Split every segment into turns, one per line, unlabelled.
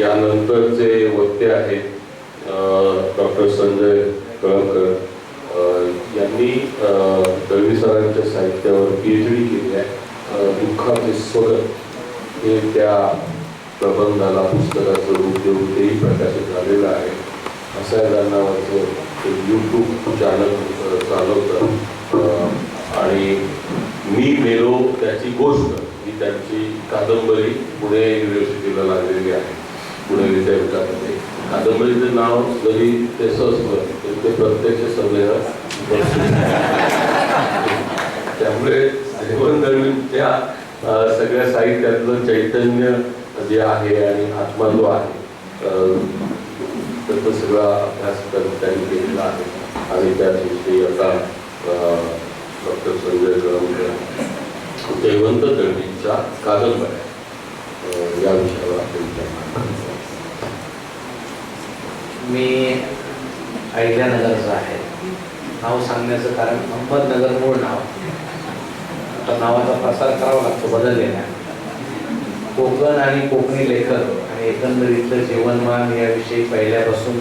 यानंतरचे वक्ते आहेत डॉक्टर संजय कळमकर यांनी दळवी सरांच्या साहित्यावर पी एच डी केली आहे. दुःखाचे स्वगत हे त्या प्रबंधाला पुस्तकाचं रूप देऊन तेही प्रकाशित झालेलं आहे. असं या नावाचं यूट्यूब चॅनल चालवतं. आणि मी मेलो त्याची गोष्ट ही त्यांची कादंबरी पुणे युनिव्हर्सिटीला लागलेली आहे. पुणे विद्यापीठामध्ये कादंबरीचं नाव जरी तसं असलं तरी ते प्रत्यक्ष संमेलन. त्यामुळे जेवण दरम्यानच्या सगळ्या साहित्यातलं चैतन्य जे आहे आणि आत्मा जो आहे त्याचा सगळा अभ्यास त्यांनी केलेला आहे. आणि त्या दिवशी आता डॉक्टर संजय कळमकर जयवंत दळवींच्या कादंबऱ्या या विषयावर आपण
मी अहिल्यानगरचा आहे. नाव सांगण्याचं कारण अहमदनगर मूळ नाव. आता नावाचा प्रसार करावा लागतो बदललेला कोकण आणि कोकणी लेखक आणि एकंदरीतलं जीवनमान याविषयी पहिल्यापासून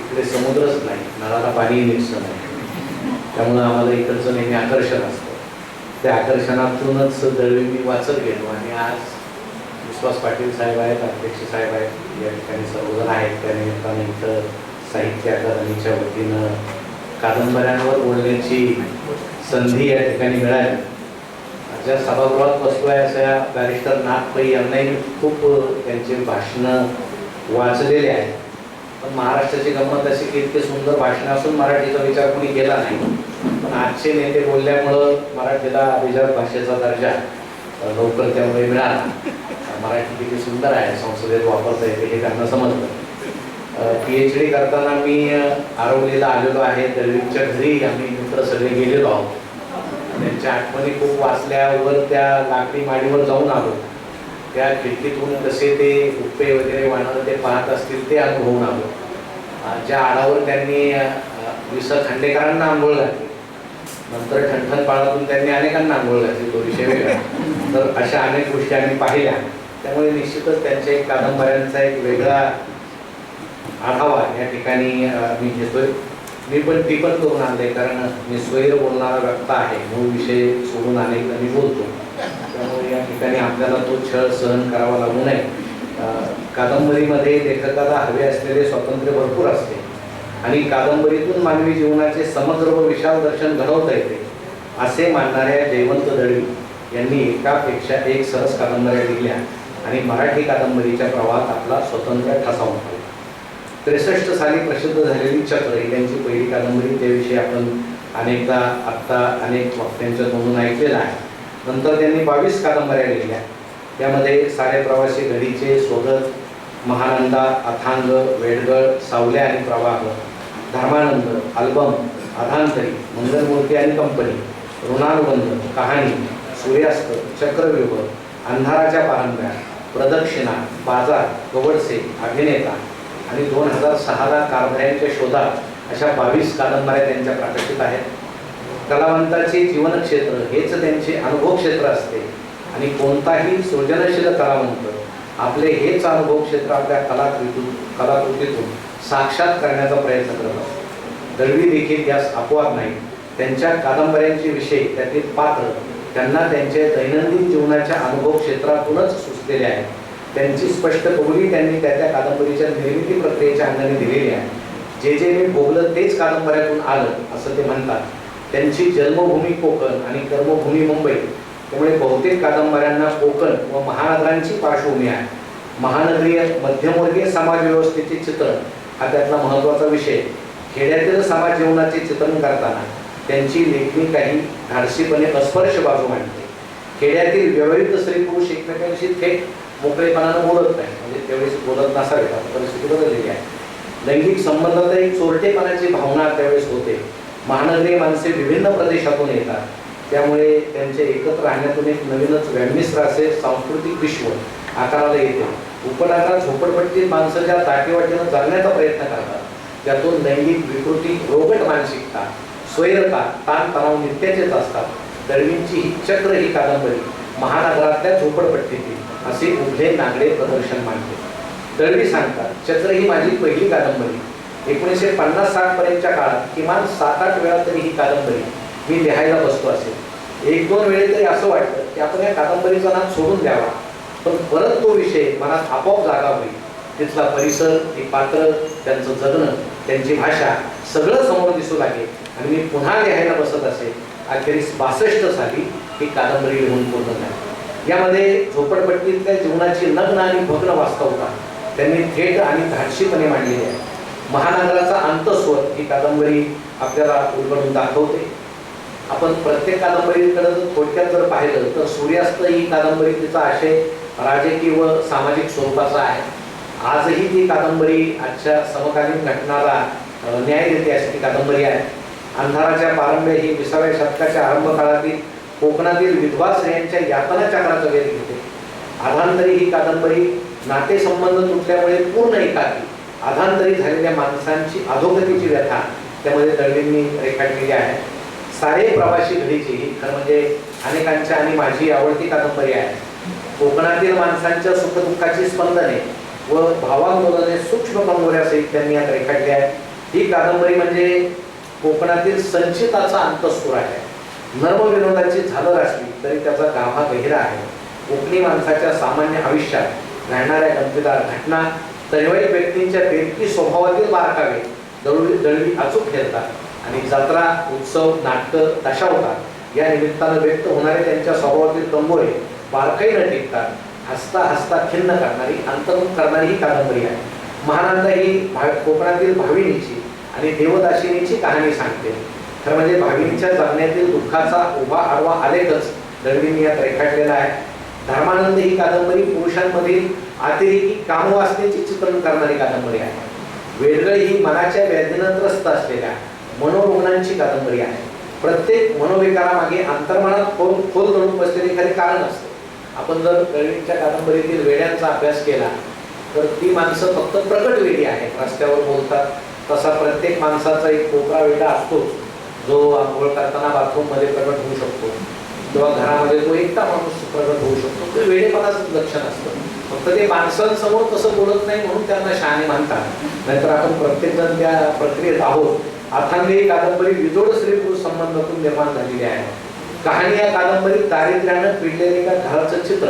इकडे समुद्रच नाही नळाला पाणी निघतं नाही त्यामुळं आम्हाला इकडचं नेहमी आकर्षण असतं. त्या आकर्षणातूनच दळवी मी वाचत गेलो आणि आज विश्वास पाटील साहेब आहेत अध्यक्ष साहेब आहेत. या ठिकाणी सर्वजण आहेत. त्या निमित्ताने इथं साहित्य अकादमीच्या वतीनं कादंबऱ्यांवर बोलण्याची संधी या ठिकाणी मिळाली. ज्या सभागृहात बसलोय अशा बॅरिस्टर नाथ पै यांनाही खूप त्यांचे भाषणं वाचलेले आहेत. पण महाराष्ट्राची गंमत अशी की इतके सुंदर भाषणं असून मराठीचा विचार कोणी केला नाही. पण आजचे नेते बोलल्यामुळं मराठीला अभिजात भाषेचा दर्जा लवकर त्यामुळे मिळाला. मराठी किती सुंदर आहे संसदेत वापरता येते हे त्यांना समजलं पी एच डी करताना मी अ, आरवलीला आलेलो आहे दळवींच्या घरी आम्ही मित्र सगळे गेलेलो आहोत. त्यांच्या आठवणी खूप वाचल्यावर त्या लाकडी माडीवर जाऊन आलो. त्या खिडकीतून कसे ते उपे वगैरे वाहणारं ते पाहत असतील ते अनुभवून आलो. ज्या आडावर त्यांनी अ, अ, विस खांडेकरांना आंघोळ घातली. नंतर ठणठण पाळातून त्यांनी अनेकांना आंघोळ घातली तो विषय वेगळा. तर अशा अनेक गोष्टी आम्ही पाहिल्या. त्यामुळे निश्चितच त्यांच्या एक कादंबऱ्यांचा एक वेगळा आढावा या ठिकाणी मी घेतोय. मी पण ती पण करून आणले कारण मी स्वैर बोलणारा व्यक्ता आहे. मूळ विषय सोडून अनेकदा मी बोलतो. त्यामुळे या ठिकाणी आपल्याला तो छळ सहन करावा लागू नये. कादंबरीमध्ये लेखकाला हवे असलेले स्वातंत्र्य भरपूर असते. आणि कादंबरीतून मानवी जीवनाचे समग्र व विशाल दर्शन घडवता येते असे मानणाऱ्या जयवंत दळवी यांनी एकापेक्षा एक सहज कादंबऱ्या लिहिल्या. आणि मराठी कादंबरीच्या प्रवाहात आपला स्वतंत्र ठसा उमटवला त्रेसष्ट साली प्रसिद्ध झालेली चक्र ही त्यांची पहिली कादंबरी त्याविषयी आपण अनेकदा आत्ता अनेक वक्त्यांच्या तोंडून ऐकलेलं आहे. नंतर त्यांनी बावीस कादंबऱ्या लिहिल्या. त्यामध्ये सारे प्रवासी घडीचे स्वगत महानंदा अथांग वेडगळ सावल्या आणि प्रवाह धर्मानंद अल्बम अधांतरी मंगलमूर्ती आणि कंपनी ऋणानुबंध कहाणी सूर्यास्त चक्रव्यूह अंधाराच्या पारंब्या प्रदक्षिणा बाजार गवडसे अभिनेता आणि दोन हजार सहाला कारभाऱ्यांच्या शोधात अशा बावीस कादंबऱ्या त्यांच्या प्रकाशित आहेत. कलावंताचे जीवन क्षेत्र हेच त्यांचे अनुभव क्षेत्र असते आणि कोणताही सृजनशील कलावंत आपले हेच अनुभव क्षेत्र आपल्या कलाकृतीतून कलाकृतीतून साक्षात करण्याचा प्रयत्न करत असतो. दळवी देखील यास अपवाद नाही. त्यांच्या कादंबऱ्यांचे विषय त्यातील पात्र त्यांना त्यांच्या दैनंदिन जीवनाच्या अनुभव क्षेत्रातूनच असलेले आहेत. त्यांची स्पष्ट कबुली त्यांनी त्या त्या कादंबरीच्या निर्मिती प्रक्रियेच्या अंगाने दिलेली आहे. जे जे मी भोगलं तेच कादंबऱ्यातून आलं असं ते म्हणतात. त्यांची जन्मभूमी कोकण आणि कर्मभूमी मुंबई त्यामुळे बहुतेक कादंबऱ्यांना कोकण व महानगरांची पार्श्वभूमी आहे. महानगरीय मध्यमवर्गीय समाज व्यवस्थेचे चित्रण हा त्यातला महत्त्वाचा विषय. खेड्यातील समाज जीवनाचे चित्रण करताना त्यांची लेखणी काही धाडसीपणे अस्पर्श बाजू मांडते. खेड्यातील व्यवहारिक स्त्री पुरुष एकमेकांशी थेट मोकळेपणानं बोलत नाही. म्हणजे त्यावेळेस बोलत नसावे परिस्थिती बदललेली आहे. लैंगिक संबंधात एक चोरटेपणाची भावना त्यावेळेस होते. महानगरीय माणसे विभिन्न प्रदेशातून येतात. त्यामुळे त्यांचे एकत्र राहण्यातून एक नवीनच व्यामिश्र असे सांस्कृतिक विश्व आकाराला येते. उपनगरात झोपडपट्टीत माणसं ज्या दाटीवाटीनं जगण्याचा प्रयत्न करतात त्यातून लैंगिक विकृती रोगट मानसिकता स्वैरता ताणतणाव नित्याचेच असतात. दळवींची ही चक्र ही कादंबरी महानगरातल्या झोपडपट्टीतील असे उभे नागडे प्रदर्शन मांडले दळवी सांगतात चक्र ही माझी पहिली कादंबरी. एकोणीसशे पन्नास साठ पर्यंतच्या काळात किमान सात आठ वेळा तरी ही कादंबरी मी लिहायला बसतो असेल एक दोन वेळे तरी असं वाटतं की आपण या कादंबरीचा नाद सोडून द्यावा. पण परत तो विषय मनात आपोआप जागा होईल. तिथला परिसर ती पात्र त्यांचं जगणं त्यांची भाषा सगळं समोर दिसू लागेल आणि मी पुन्हा लिहायला बसत असेल अखेरीस बासष्ट साली ही कादंबरी लिहून पूर्ण झाली यामध्ये झोपडपट्टीतल्या जीवनाची नग्न आणि भग्न वास्तवता त्यांनी थेट आणि धाडशीपणे मांडलेली आहे. महानगराचा अंतस्वर ही कादंबरी आपल्याला उलगडून दाखवते. आपण प्रत्येक कादंबरीकडे जर थोडक्यात जर पाहिलं तर सूर्यास्त ही कादंबरी तिचा आशय राजकीय व सामाजिक स्वरूपाचा आहे. आजही ती कादंबरी आजच्या समकालीन घटनाला न्याय देते अशी ती कादंबरी आहे. अंधाराच्या पारंब्य ही विसाव्या शतकाच्या आरंभ काळातील कोकणातील विधवा स्त्रियांच्या यातना चक्राचा वेध घेते. आधांतरी ही कादंबरी नातेसंबंध तुटल्यामुळे पूर्ण एकाकी. आधांतरी झालेल्या माणसांची अधोगतीची व्यथा त्यामध्ये दळवींनी रेखाटलेली आहे. सारे प्रवासी घडीची ही खरं म्हणजे अनेकांच्या आणि माझी आवडती कादंबरी आहे. कोकणातील माणसांच्या सुखदुःखाची स्पंदने व भावांदोलने सूक्ष्म कंगोऱ्यासहित त्यांनी यात रेखाटली आहे ही कादंबरी म्हणजे कोकणातील संचिताचा अंतस्फुर आहे. नर्मविनोदाची झालर असली तरी त्याचा गाभा गहिरा आहे. कोकणी माणसाच्या सामान्य आयुष्यात घडणाऱ्या गमतीदार घटना तैवळी व्यक्तींच्या बेदकी स्वभावातील बारकावे दळवी दळवी अचूक ठरतात आणि जत्रा उत्सव नाटकं दशावतात. या निमित्तानं व्यक्त होणारे त्यांच्या स्वभावातील कंबोरे बारकाई न टिकतात हसता हसता खिन्न करणारी अंतर्मुख करणारी ही कादंबरी आहे. महानंद ही भा कोकणातील भाविणीची आणि देवदाशिनीची कहाणी सांगते. खरं म्हणजे भाविनीच्या जगण्यातील दुःखाचा उभा आडवा आलेखच दळवींनी यात रेखाटलेला आहे. धर्मानंद ही कादंबरी पुरुषांमधील अतिरेकी कामवासनेची चित्रण करणारी कादंबरी आहे. वेडगळ ही मनाच्या व्याधीनं त्रस्त असलेल्या मनोरुग्णांची कादंबरी आहे. प्रत्येक मनोविकारामागे अंतर्मनात खोल खोल दडून बसलेले एखादे कारण असते. आपण जर दळवींच्या कादंबरीतील वेड्यांचा अभ्यास केला तर ती माणसं फक्त प्रकट वेळी आहेत रस्त्यावर बोलतात तसा प्रत्येक माणसाचा एक कोपरा वेगळा असतो जो आंघोळ करताना बाथरूममध्ये प्रकट होऊ शकतो. किंवा घरामध्ये तो एकटा माणूस प्रकट होऊ शकतो. ते वेळेपणाच लक्षण असतं. फक्त ते माणसांसमोर तसं बोलत नाही म्हणून त्यांना शहाणे मानतात. नाहीतर आपण प्रत्येकजण त्या प्रक्रियेत आहोत. अथांग ही कादंबरी विजोड स्त्री पुरुष संबंधातून निर्माण झालेली आहे. कहाणी या कादंबरीत दारिद्र्यानं पिडलेले एका घराचं चित्र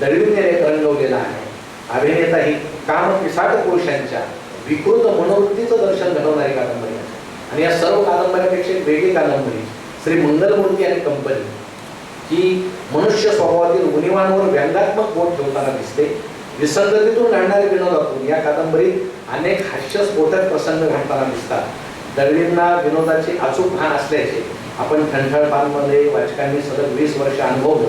दळवीने रंगवलेलं आहे. अभिनेता ही काम पिसाट पुरुषांच्या विकृत मनोवृत्तीचं दर्शन घडवणारी कादंबरी. आहे आणि या सर्व कादंबऱ्यापेक्षा एक वेगळी कादंबरी श्री मंगलमूर्ती आणि कंपनी. ही मनुष्य स्वभावातील उणीवांवर व्यंगात्मक बोट ठेवताना दिसते. विसंगतीतून घडणारे विनोदातून या कादंबरीत अनेक हास्यस्फोटक प्रसंग घडताना दिसतात. दळवींना विनोदाची अचूक भान असल्याचे आपण ठणठळपानमध्ये वाचकांनी सलग वीस वर्ष अनुभवलं.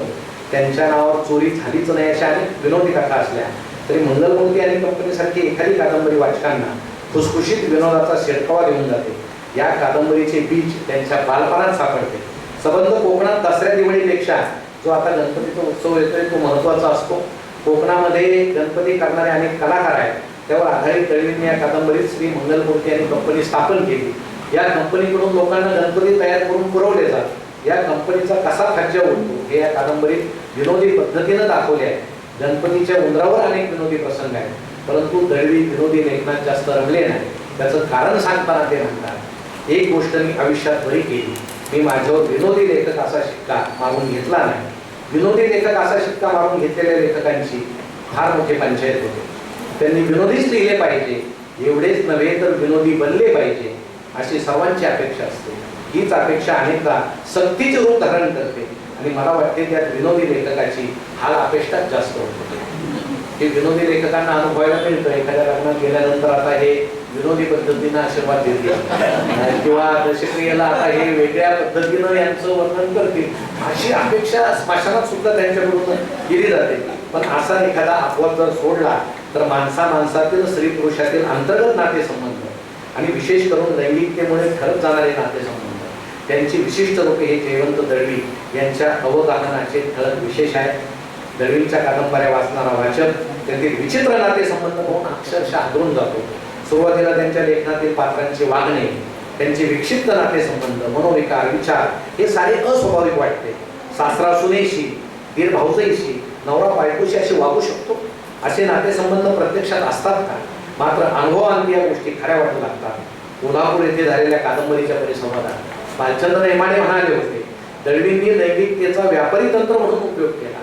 त्यांच्या नावावर चोरी झालीच नाही अशा अनेक विनोदी कथा असल्या. तरी मंगलमूर्ती आणि कंपनीसारखी एखादी कादंबरी वाचकांना खुसखुशीत विनोदाचा शिरकावा देऊन जाते. या कादंबरीचे बीज त्यांच्या बालपणात सापडते. सबंध कोकणात दसऱ्या दिवाळीपेक्षा जो आता गणपतीचा उत्सव येतोय तो महत्त्वाचा असतो. कोकणामध्ये गणपती करणारे अनेक कलाकार आहेत. त्यावर आधारित दळवींनी या कादंबरीत श्री मंगलमूर्ती आणि कंपनी स्थापन केली. या कंपनीकडून लोकांना गणपती तयार करून पुरवले जातात. या कंपनीचा कसा फज्जा उडतो हे या कादंबरीत विनोदी पद्धतीनं दाखवले आहे. गणपतीच्या उंदरावर अनेक विनोदी प्रसंग आहेत. परंतु दळवी विनोदी लेखनात जास्त रमले नाही. त्याचं कारण सांगताना ते म्हणतात एक गोष्ट मी आयुष्यात बरी केली. मी माझ्यावर विनोदी लेखक असा शिक्का मागून घेतला नाही. विनोदी लेखक असा शिक्का मागून घेतलेल्या लेखकांची फार मोठी पंचायत होते. त्यांनी विनोदीच लिहिले पाहिजे. एवढेच नव्हे तर विनोदी बनले पाहिजे अशी सर्वांची अपेक्षा असते. हीच अपेक्षा अनेकदा सक्तीचे रूप धारण करते. आणि मला वाटते त्यात विनोदी लेखकाची हाल अपेक्षाच जास्त होतो. हे विनोदी लेखकांना अनुभवायला मिळतं. एखाद्या लग्नात गेल्यानंतर आता हे विनोदी पद्धतीनं आशीर्वाद देतील. किंवा दशक्रियेला आता हे वेगळ्या पद्धतीनं यांचं वर्णन करतील. अशी अपेक्षा स्मशानात सुद्धा त्यांच्याकडून केली जाते. पण असा एखादा अपवाद जर सोडला तर माणसा माणसातील स्त्री पुरुषातील अंतर्गत नातेसंबंध आणि विशेष करून लैंगिकतेमुळे ठरत जाणारे नातेसंबंध त्यांची विशिष्ट रूपे हे जयवंत दळवी यांच्या अवगाहनाचे ठळक विशेष आहे दळवींच्या कादंबऱ्या वाचणारा वाचक त्यातील विचित्र नातेसंबंध पाहून अक्षरशः आदरून जातो. सुरुवातीला त्यांच्या लेखनातील पात्रांचे वागणे त्यांचे विक्षिप्त नातेसंबंध मनोविकार विचार हे सारे अस्वाभाविक वाटते. सासरा सुनेशी दीर भाऊजईशी नवरा बायकोशी असे वागू शकतो. असे नातेसंबंध प्रत्यक्षात असतात का? मात्र अनुभवांती या गोष्टी खऱ्या वाटू लागतात. कोल्हापूर येथे झालेल्या कादंबरीच्या परिसंवादात भालचंद्र हेमाडे म्हणाले होते दळवींनी लैंगिकतेचा व्यापारी तंत्र म्हणून उपयोग केला.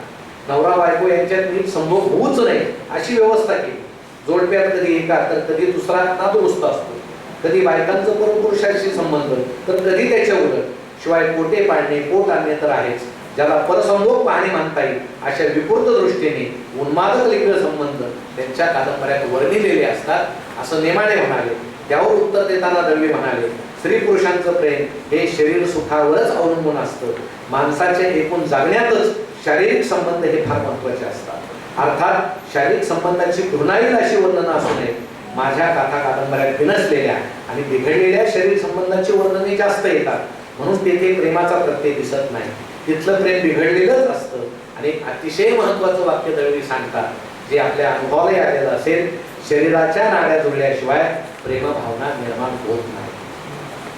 नवरा बायको यांच्यात नीट संभोग होऊच नाही अशी व्यवस्था केली. जोडप्यात कधी एका तर कधी दुसरा नादुरुस्त असतो. कधी बायकांचं परपुरुषाशी संबंध तर कधी त्याच्या उलट. शिवाय पोटे पाडणे पोट आणणे तर आहेच. ज्याला परसंभोग पाहणे म्हणता येईल अशा विकृत दृष्टीने उन्मादक लिंग संबंध त्यांच्या कादंबऱ्यात वर्णिलेले असतात असं नेमाडे म्हणाले. त्यावर उत्तर देताना दळवी म्हणाले स्त्री पुरुषांचं प्रेम हे शरीर सुखावरच अवलंबून असतं. माणसाच्या एकूण जागण्यातच शारीरिक संबंध हे फार महत्त्वाचे असतात. अर्थात शारीरिक संबंधाची घृणाईल अशी वर्णनं असू नये. माझ्या कथा कादंबऱ्यात विनसलेल्या आणि बिघडलेल्या शरीर संबंधाची वर्णने जास्त येतात. म्हणून तेथे प्रेमाचा प्रत्यय दिसत नाही. तिथलं प्रेम बिघडलेलंच असतं. आणि अतिशय महत्वाचं वाक्य दळवी सांगतात जे आपल्या अनुभवाला आलेलं असेल शरीराच्या नाड्या जुळल्याशिवाय प्रेम भावना निर्माण होत नाही.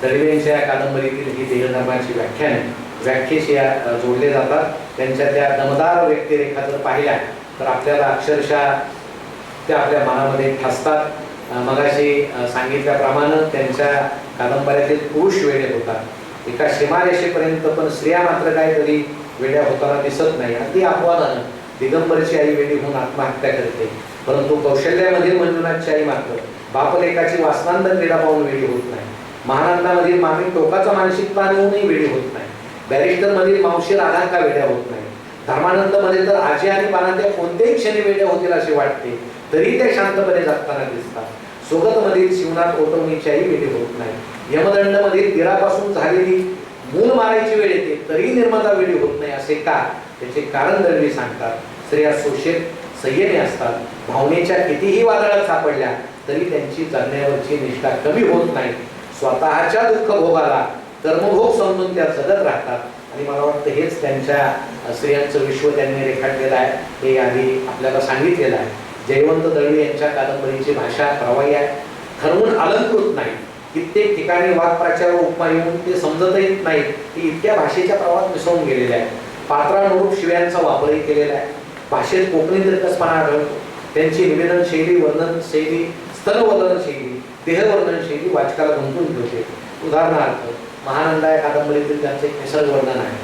दळवींच्या या कादंबरीतील ही देहधर्माची व्याख्याने व्याख्येशी या, जोडले जातात. त्यांच्या त्या दमदार व्यक्तिरेखा जर पाहिल्या तर आपल्याला अक्षरशः त्या आपल्या मनामध्ये ठसतात. मगाशी सांगितल्याप्रमाणे त्यांच्या कादंबऱ्यातील पुरुष वेळेत होतात. एका सीमारेषेपर्यंत पण स्त्रिया मात्र काय वेड्या होताना दिसत नाही. अगदी अपवादानं दिगंबरची आई वेडी होऊन आत्महत्या करते. परंतु कौशल्यामधील मंजुनाथची आई मात्र बापलेखाची वासनांद क्रीडा पाहून वेळी होत नाही. महानंदामधील मामी टोकाचा मानसिक ताण वेळी होत नाही. बॅरिस्टरमधील मावशी राधांका वेड्या होत नाही? धर्मानंदमध्ये तर आजी आणि पानांच्या कोणत्याही क्षणी वेड्या होतील असे वाटते. तरी त्या शांतपणे जगताना दिसतात. सोगत मधील शिवनाथ ओटवणीच्याही वेळी होत नाही. यमदंडमधील तीरापासून झालेली मूल मारायची वेळ येते तरी निर्माता वेळी होत नाही असे का? त्याचे कारण दळवी सांगतात. स्त्रिया सोशेत संयमी असतात. भावनेच्या कितीही वादळात सापडल्या तरी त्यांची जगण्यावरची निष्ठा कमी होत नाही. स्वतःच्या दुःख भोगाला कर्मभोग समजून त्या जगत राहतात. आणि मला वाटतं हेच त्यांच्या स्त्रियांचं विश्व त्यांनी रेखाटलेलं आहे. हे आधी आपल्याला सांगितलेलं आहे. जयवंत दळवी यांच्या कादंबरीची भाषा प्रवाही आहे. ठरवून अलंकृत नाही. कित्येक ठिकाणी वाक्प्राचार व उपमा येऊन ते समजतही नाही की इतक्या भाषेच्या प्रवाहात मिसळून गेलेल्या आहेत पात्रानुरूप शिव्यांचा वापरही केलेला आहे. भाषेत कोकणी तिरकसपणा आढळतो त्यांची निवेदन शैली वर्णन शैली स्तनवर्णन शैली देहवर्णन शैली वाचकाला गुंतून ठेवते उदाहरणार्थ महानंदा या कादंबरीतील त्यांचे निसर्ग वर्णन आहे.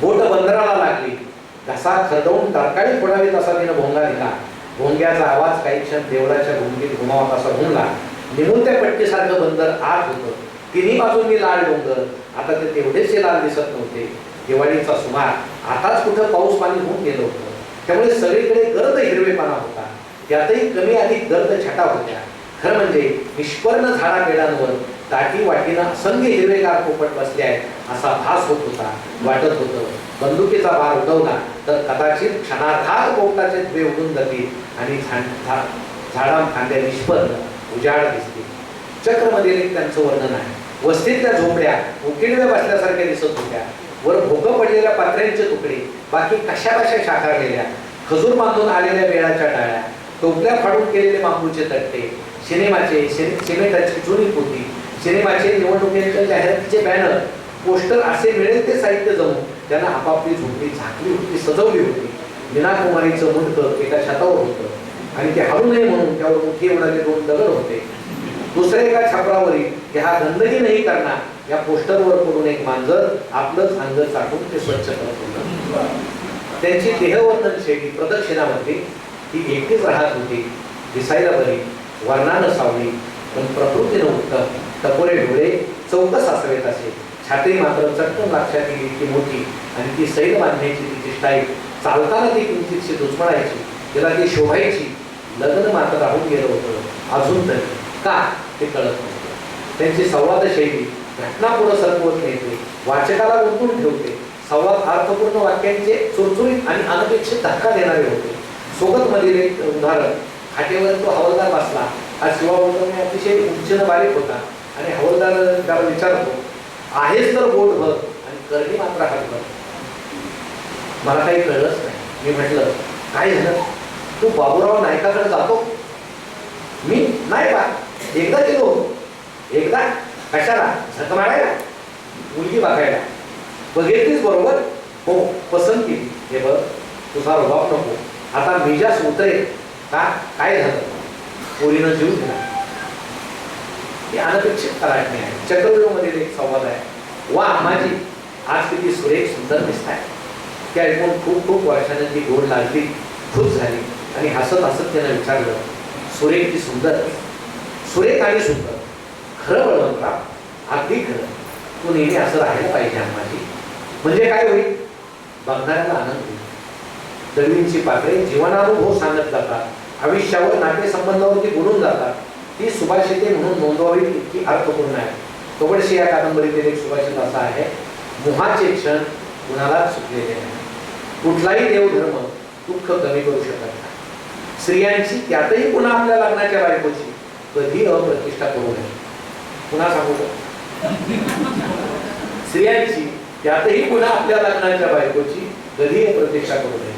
बोट बंदराला लागली. घसा खरडवून तरकाळी पडावीत तसा तिनं भोंगा दिला. भोंग्याचा आवाज काही क्षण देवळाच्या भूमिकेत घुमावत असा घुमला निघून त्या पट्टीसारखं बंदर आत होतं. तिन्ही बाजूंनी लाल डोंगर. आता ते तेवढेच लाल दिसत नव्हते. दिवाळीचा सुमार. आताच कुठं पाऊस पाणी होऊन गेलं होतं. त्यामुळे सगळीकडे गर्द हिरवेपणा होता. त्यातही कमी अधिक गर्द छटा होत्या. खरं म्हणजे निष्पर्ण झाडा पेडांवर दाटी वाटीनं असंख्य हिरवेगार पोपट बसले आहेत असा भास होत होता वाटत होतं. बंदुकीचा भार उडवला तर कदाचित क्षणार्धात पोपटाचे दुवे उडून जातील आणि झाड- झा- झाडा खांद्या निष्पन्न उजाड दिसतील. चक्रमध्ये त्यांचं वर्णन आहे. वस्तीतल्या झोपड्या उकिडव्या बसल्यासारख्या दिसत होत्या. वर भोकं पडलेल्या पात्र्यांचे तुकडे बाकी कशा कशा शाकारलेल्या खजूर बांधून आलेल्या वेळाच्या टाळ्या टोपल्या फाडून केलेले बांबूचे तट्टे सिनेमाचे सिने- जुनी पोती सिनेमाचे निवडणुकीच्या जाहिरातीचे बॅनर पोस्टर असे मिळेल ते साहित्य जमून त्यांना आपापली झोपडी झाकली होती सजवली होती. मीनाकुमारीचं मुंडकं एका छतावर होतं. आणि ते हलू नये म्हणून त्यावर मुठी उडाले दोन दगड होते. दुसऱ्या एका छापरावरील की हा गंदगी नाही करणार. या पोस्टरवर करून एक मांजर आपलंच अंग चाटून ते स्वच्छ करत होतं. त्यांची देहवर्णन शैली प्रदक्षिणामध्ये ती एकटीच राहत होती. दिसायला बरी वर्णानं सावली पण प्रकृतीनं उत्तम टपोरे डोळे चौकस असावेत असे. छाती मात्र चटकन लक्षात येईल इतकी मोठी आणि ती सैल बांधण्याची तिची स्टाईल चालताना ती किंचितशी दुचमळायची. तिला ती शोभायची. लग्न मात्र राहून गेलं होतं. अजून तरी. का? ते कळत नव्हतं. त्यांची संवाद शैली घटना पुढं सरकवत नेते वाचकाला गुंतून ठेवते. संवाद अर्थपूर्ण वाक्यांचे चुरचुरीत आणि अनपेक्षित धक्का देणारे होते. सोबत मधील एक उदाहरण खाटेवर तो हवालदार बसला. हा शिवा उलटवणे अतिशय उंचन बारीक होता आणि हवालदार त्याला विचारतो आहेच तर बोट भर आणि करणी मात्र हात भर. मला काही कळलंच नाही. मी म्हटलं काय झालं? तू बाबूराव नायकाकडे जातो? मी? नाही बा एकदा गेलो एकदा? कशाला? झक मारायला? मुलगी बघायला. बघितलीच बरोबर? हो पसंत. केली हे बघ तुझा रुबाब नको. आता मिजास उतरेल का काय झालं? पोरीनं जीव दिला. ही अनपेक्षित तलाटणी आहे. चक्रव्यूहमधील एक संवाद आहे. वा अम्माजी आज किती सुरेख सुंदर दिसत आहे ते ऐकून खूप खूप वर्षाने ती गोड लागली खुश झाली आणि हसत हसत त्यानं विचारलं सुरेख ती सुंदर सुरेख आणि सुंदर. खरं बळवंतराव अगदी खरं. तू नेहमी असं राहायला पाहिजे अम्माजी म्हणजे काय होईल? बघणाऱ्याला आनंद होईल. दळवींची पातळी जीवनानुभव सांगत जातात. आयुष्यावर नातेसंबंधावरती बोलून जातात. ती सुभाषिते म्हणून नोंदवावी इतकी अर्थपूर्ण आहे. कबडशी या कादंबरीतील एक सुभाषित असा आहे मोहाचे क्षण कुणाला सुटलेले नाही. कुठलाही देवधर्म दुःख कमी करू शकत नाही. स्त्रियांची त्यातही पुन्हा आपल्या लग्नाच्या बायकोची कधी अप्रतिष्ठा करू नये. पुन्हा सांगू स्त्रियांची त्यातही पुन्हा आपल्या लग्नाच्या बायकोची कधी अप्रतिष्ठा करू नये.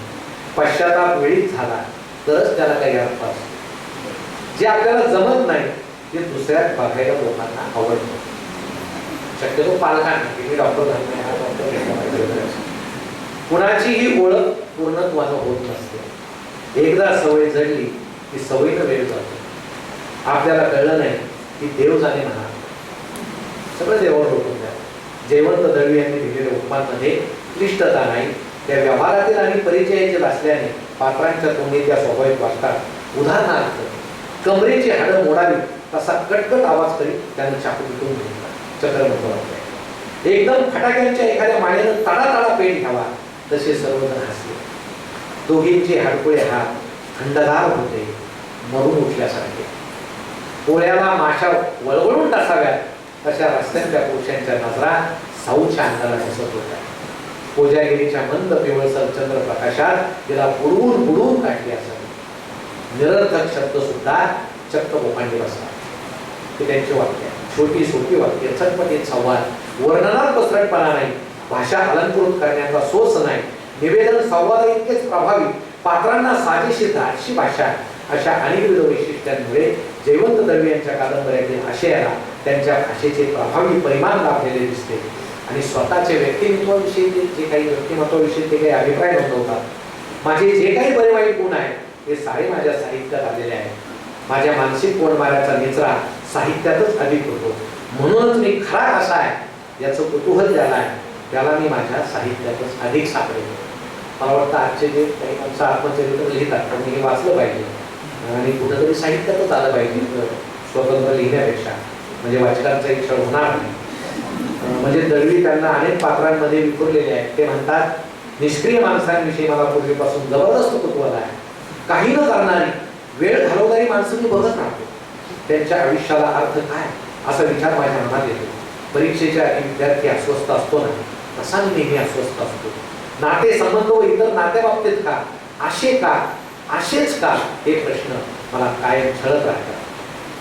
पश्चाताप वेळीच झाला. तरच त्याला काही अर्थ असतो. जे आपल्याला जमत नाही ते दुसऱ्यात बघायला लोकांना आवडतं. शक्यतो पालकांना की मी डॉक्टर झालो नाही डॉक्टर कुणाचीही ओळख पूर्णत्वानं होत नसते. एकदा सवय जडली की सवयीनं वेळ जातो. आपल्याला कळलं नाही की देव जाणे म्हणा सगळं देवावर होतं. द्या जयवंत दळवी यांनी दिलेल्या उपमांमध्ये क्लिष्टता नाही त्या व्यवहारातील आणि परिचयाचे असल्याने पात्रांच्या तोंडी त्या स्वाभाविक वाटतात उदाहरणार्थ कमरेची हाडं मोडावी तसा कटकट आवाज करीत त्याने चाकू विकून घेतला. चक्रवर्ती एकदम फटाक्यांच्या एखाद्या माळेनं ताडा ताडा पेट घ्यावा तसे सर्वजण हसले. दोघींचे हाडकुळे हात थंडगार होते मरून उठल्यासारखे. पोळ्याला माशा वळवळून टासाव्यात अशा रस्त्यांच्या पुरुषांच्या नजरा साऊच्या अंगाला दिसत होत्या. कोजागिरीच्या मंद पिवळसर चंद्र प्रकाशात तिला बुडवून बुडवून काढली असावी निरर्थक शब्द सुद्धा चक्क बोकांडी बसतात ते त्यांची वाक्य छोटी सोपी वाक्य चटपटीत संवाद. वर्णनात पसरटपणा नाही. भाषा अलंकृत करण्याचा सोस नाही. निवेदन संवाद इतकेच प्रभावी. पात्रांना साजेशी धाडशी भाषा अशा अनेकविध वैशिष्ट्यांमुळे जयवंत दळवी यांच्या कादंबऱ्यातील आशयाला त्यांच्या भाषेचे प्रभावी परिमाण लाभलेले दिसते. आणि स्वतःचे व्यक्तिमत्वाविषयी ते जे काही व्यक्तिमत्वाविषयी ते काही अभिप्राय नोंदवतात माझे जे काही बरे वाईट गुण आहेत ते सारे माझ्या साहित्यात आलेले आहेत. माझ्या मानसिक कोणमाऱ्याचा निचरा साहित्यातच अधिक होतो. म्हणूनच मी खरा कसा आहे याचं कुतूहल ज्याला आहे त्याला मी माझ्या साहित्यातच अधिक सापडेल. मला वाटतं आजचे जे काही माणसं आत्मचरित्र लिहितात त्यांनी हे वाचलं पाहिजे. आणि कुठंतरी साहित्यातच आलं पाहिजे स्वतंत्र लिहिण्यापेक्षा. म्हणजे वाचकांचा एक क्षण होणार नाही. म्हणजे दळवी त्यांना अनेक पात्रांमध्ये विखुरलेले आहेत. ते म्हणतात निष्क्रिय माणसांविषयी मला पूर्वीपासून जबरदस्त कुतूहल आहे. काही न करणारी वेळ घालवणारी माणसं मी बघत राहतो. त्यांच्या आयुष्याला अर्थ काय? असा विचार माझ्या मनात येतो. परीक्षेच्या विद्यार्थी अस्वस्थ असतो ना? तसा मी नेहमी अस्वस्थ असतो. नाते संबंध व इतर नात्या बाबतीत का? असे का? असेच का? हे प्रश्न मला कायम छळत राहतात.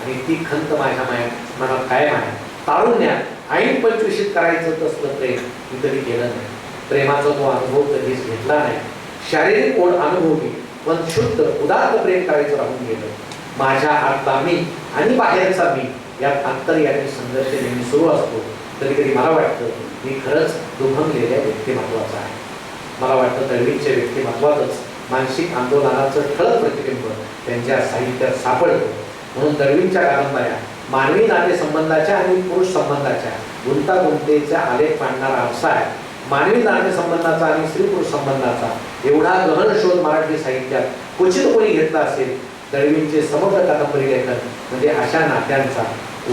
आणि ती खंत माझ्या माया मनात कायम आहे. तारुण्यात ऐन पंचवीशीत करायचं तसलं प्रेम मी कधी केलं नाही. प्रेमाचा तो अनुभव कधीच घेतला नाही. शारीरिक ओढ अनुभवी पण शुद्ध उदात्त प्रेम करायचं राहून गेलं. माझ्या आतला मी आणि बाहेरचा मी यात अंतर्यामी संघर्ष नेहमी सुरू असतो. कधी कधी मला वाटतं मी खरंच दुभंगलेल्या व्यक्तिमत्वाचा आहे. मला वाटतं दळवींच्या व्यक्तिमत्वातच मानसिक आंदोलनाचं ठळक प्रतिबिंब त्यांच्या साहित्यात सापडतं. म्हणून दळवींच्या कादंबऱ्या मानवी नातेसंबंधाच्या आणि पुरुष संबंधाच्या गुंतागुंतेचा आलेख मांडणारा अंश आहे. मानवी नातेसंबंधाचा आणि स्त्री पुरुष संबंधाचा एवढा गहन शोध मराठी साहित्यात क्वचित कोणी घेतला असेल दळवींचे समग्र कादंबरी लेखन म्हणजे अशा नात्यांचा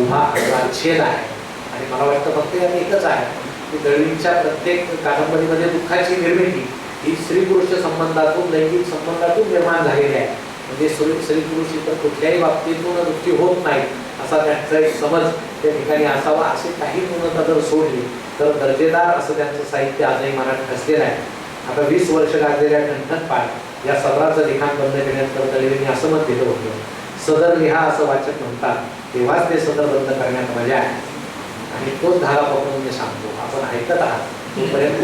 उभा असा छेद आहे. आणि मला वाटतं फक्त यात एकच आहे की दळवींच्या प्रत्येक कादंबरीमध्ये दुःखाची निर्मिती ही स्त्री पुरुष संबंधातून लैंगिक संबंधातून निर्माण झालेली आहे. म्हणजे स्त्री स्त्री पुरुष इतर कुठल्याही बाबतीतून दुःखी होत नाही असा त्यांचा एक समज त्या ठिकाणी असावा असे काही पूर्णता जर सोडली तर दर्जेदार असं त्यांचं साहित्य आजही मनात ठसलेलं आहे. आता वीस वर्ष गाजलेल्या ठणठण पाठ या सदराचं लिखाण बंद करण्यात दळवींनी असं मत दिलं होतं सदर लिहा असं वाचक म्हणतात तेव्हाच ते सदर बंद करण्यात मजा आहे. आणि तोच धारा पकडून मी सांगतो आपण ऐकत आहात तोपर्यंत